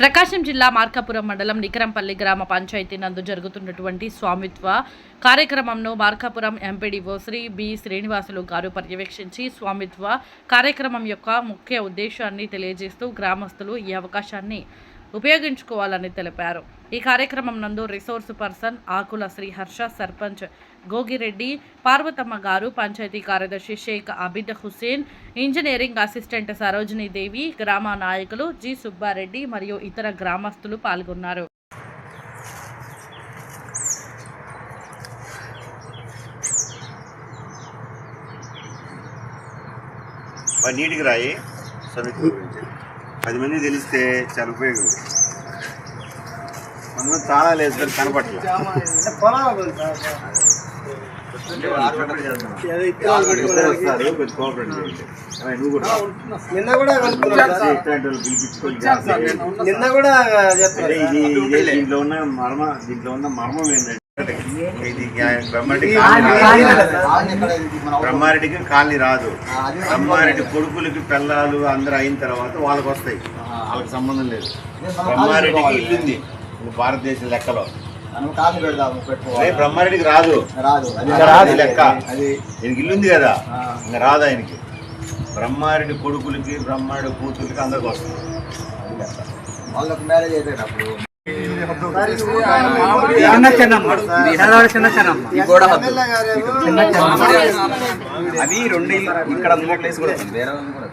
ప్రకాశం జిల్లా మార్కాపురం మండలం నికరంపల్లి గ్రామ పంచాయతీ నందు జరుగుతున్నటువంటి స్వామిత్వ కార్యక్రమంను మార్కాపురం ఎంపీడీఓ శ్రీ బి శ్రీనివాసులు గారు పర్యవేక్షించి స్వామిత్వ కార్యక్రమం యొక్క ముఖ్య ఉద్దేశాన్ని తెలియజేస్తూ గ్రామస్తులు ఈ అవకాశాన్ని ఉపయోగించుకోవాలని తెలిపారు. ఈ కార్యక్రమం నందు రిసోర్స్ పర్సన్ ఆకుల శ్రీహర్ష సర్పంచ్ గోగిరెడ్డి పార్వతమ్మ గారు పంచాయతీ కార్యదర్శి షేక్ అబిద్ హుసేన్ ఇంజనీరింగ్ అసిస్టెంట్ సరోజినీ దేవి గ్రామ నాయకులు జి సుబ్బారెడ్డి మరియు ఇతర గ్రామస్తులు పాల్గొన్నారు. నీటికి రాయి. సమితి గురించి. పది మంది తెలిస్తే చాలా ఉపయోగం మనం తాళా లేదు సార్ కనపట్లేదు. నిన్న కూడా నిన్న కూడా దీంట్లో ఉన్న మర్మ దీంట్లో ఉన్న మర్మం ఏంటంటే బ్రహ్మారెడ్డికి కాలనీ రాదు. బ్రహ్మారెడ్డి కొడుకులకి పిల్లలు అందరూ అయిన తర్వాత వాళ్ళకి వస్తాయి. వాళ్ళకి సంబంధం లేదు. బ్రహ్మారెడ్డికి ఇల్లుంది భారతదేశం లెక్కలో. బ్రహ్మారెడ్డికి రాదు. రాదు. లెక్క. అది ఈయనకి ఇల్లుంది కదా. ఇంకా రాదు ఆయనకి. బ్రహ్మారెడ్డి కొడుకులకి బ్రహ్మారెడ్డి కూతులకి అందరికి వస్తుంది వాళ్ళకి మ్యారేజ్ అయిపోయినప్పుడు. చిన్న చిన్నమ్మ చిన్న చిన్నమ్మ. చిన్న చిన్నమ్మ అవి రెండు. ఇక్కడ మూడు ప్లేస్ కూడా ఉంది. వేరే కూడా.